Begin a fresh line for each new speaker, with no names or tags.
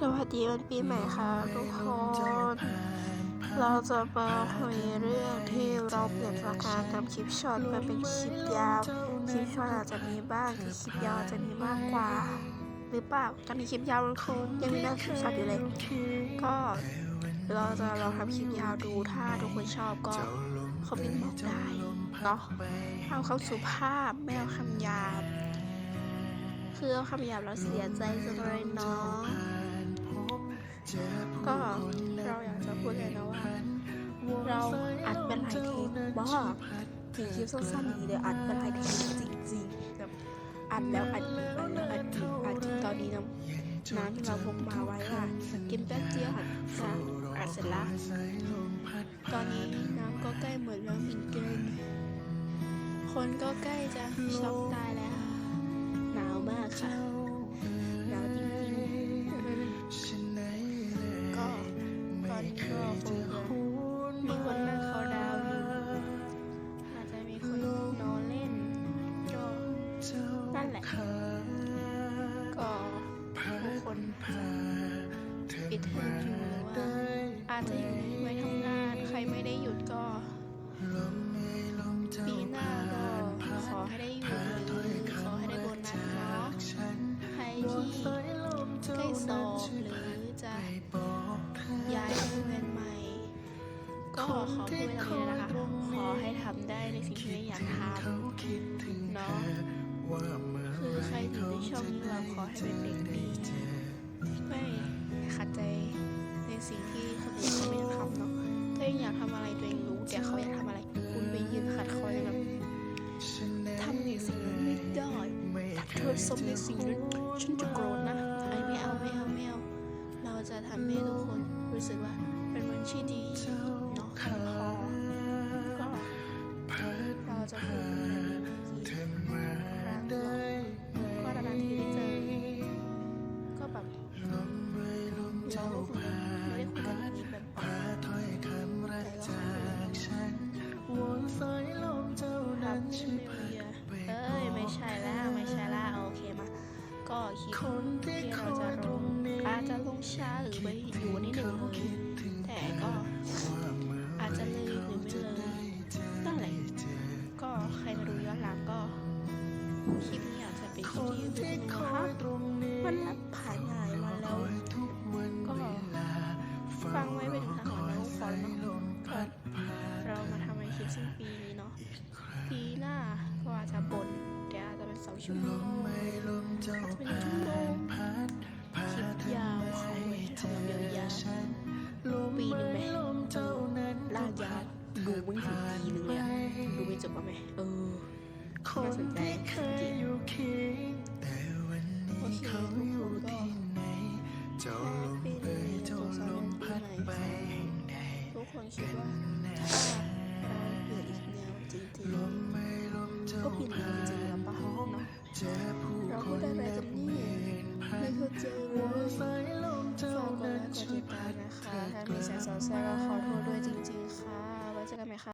สวัสดีวันปีใหม่ค่ะทุกคน เราจะมาคุยเรื่องที่เราเปลี่ยนจากการทำคลิปช็อตมาเป็นคลิปยาว คลิปช็อตอาจจะมีบ้างแต่คลิปยาวจะมีมากกว่า หรือเปล่าตอนนี้คลิปยาวมันคงยังมีหน้าคลิปช็อตอยู่เลย ก็เราจะลองทำคลิปยาวดูถ้าทุกคนชอบก็คอมเมนต์บอกได้เนาะเอาคำสุภาพไม่เอาคำหยาบ คือเอาคำหยาบแล้วเสียใจจังเลยเนาะ ก็เราอยากจะพูดเลยนะว่า เราอัดเป็นหลายทปบ้าถึงคลิปสั้นๆนี้เดี๋ยวอัดเป็นหลายทปจริงๆแบบอัดแล้วอัดอีกอัดแล้วอัดอีกอัดถึงตอนนี้น้ำน้ำที่เราพกมาไว้อะกินแป๊บเดียวอัดจะอัดเสร็จละตอนนี้น้ำก็ใกล้หมดแล้วเหมือนกันคนก็ใกล้จะช็อกตายแล้วหนาวมากค่ะหนาวจริง ปิดเทอมอยู่หรือว่าอาจจะอยู่ไว้ทำงานใครไม่ได้หยุดก็ ปีหน้าก็ขอให้ได้หยุดหรือขอให้ได้โบนัสเนาะใครที่ใกล้สอบหรือจะย้ายโรงเรียนใหม่ ก็ขอพูดไว้ตรงนี้นะคะขอให้ทำได้ในสิ่งที่อยากทำเนาะคือใครที่ชองนี้เราขอให้เป็นเด็กดี ไม่ขัดใจในสิ่งที่คนอื่นเขาไม่ทำเนาะตัวเองอยากทำอะไรตัวเองรู้แต่เขาอยากทำอะไร คุณไปยืนขัดคอยแบบทำในสิ่งนั้นไม่ได้ถ้าเธอสมในสิ่งนั้นฉันจะโกรธนะไอ้ไม่เอาไม่เอาไม่เอาเราจะทำให้ทุกคนรู้สึกว่าเป็นวันที่ดีเนาะพอ ได้คุยกันไม่ได้คุยกันอย่างนี้แบบแต่ก็ครับเอ้ยไม่ใช่แล้วไม่ใช่แล้วโอเคมาก็คลิปที่เราจะลงอาจจะลงช้าหรือไปอยู่นิดหนึ่งเลยแต่ก็อาจจะเลยหรือไม่เลยนั่นแหละก็ใครมาดูย้อนหลังก็คลิปนี้อาจจะเป็นคลิปที่ดูนะคะมันรับ ชั่วโมงอาจจะเป็นชั่วโมงคลิปยาวเขาไว้ทำยาวๆปีหนึ่งไหมลากยาวดูไม่ถึงปีหนึ่งเลยอะดูไม่จบป่ะไหมเออน่าสนใจจริงโอเคทุกคนก็ปีนี้จบสองเดือนปีใหม่ทุกคนคิดว่าถ้าเราเปลี่ยนอีกแนวจริงๆก็เปลี่ยนจริง เลยฝากกดไลค์กดติดตามนะคะถ้ามีสายสาวแซ่บก็ขอโทษด้วยจริง ๆ ค่ะ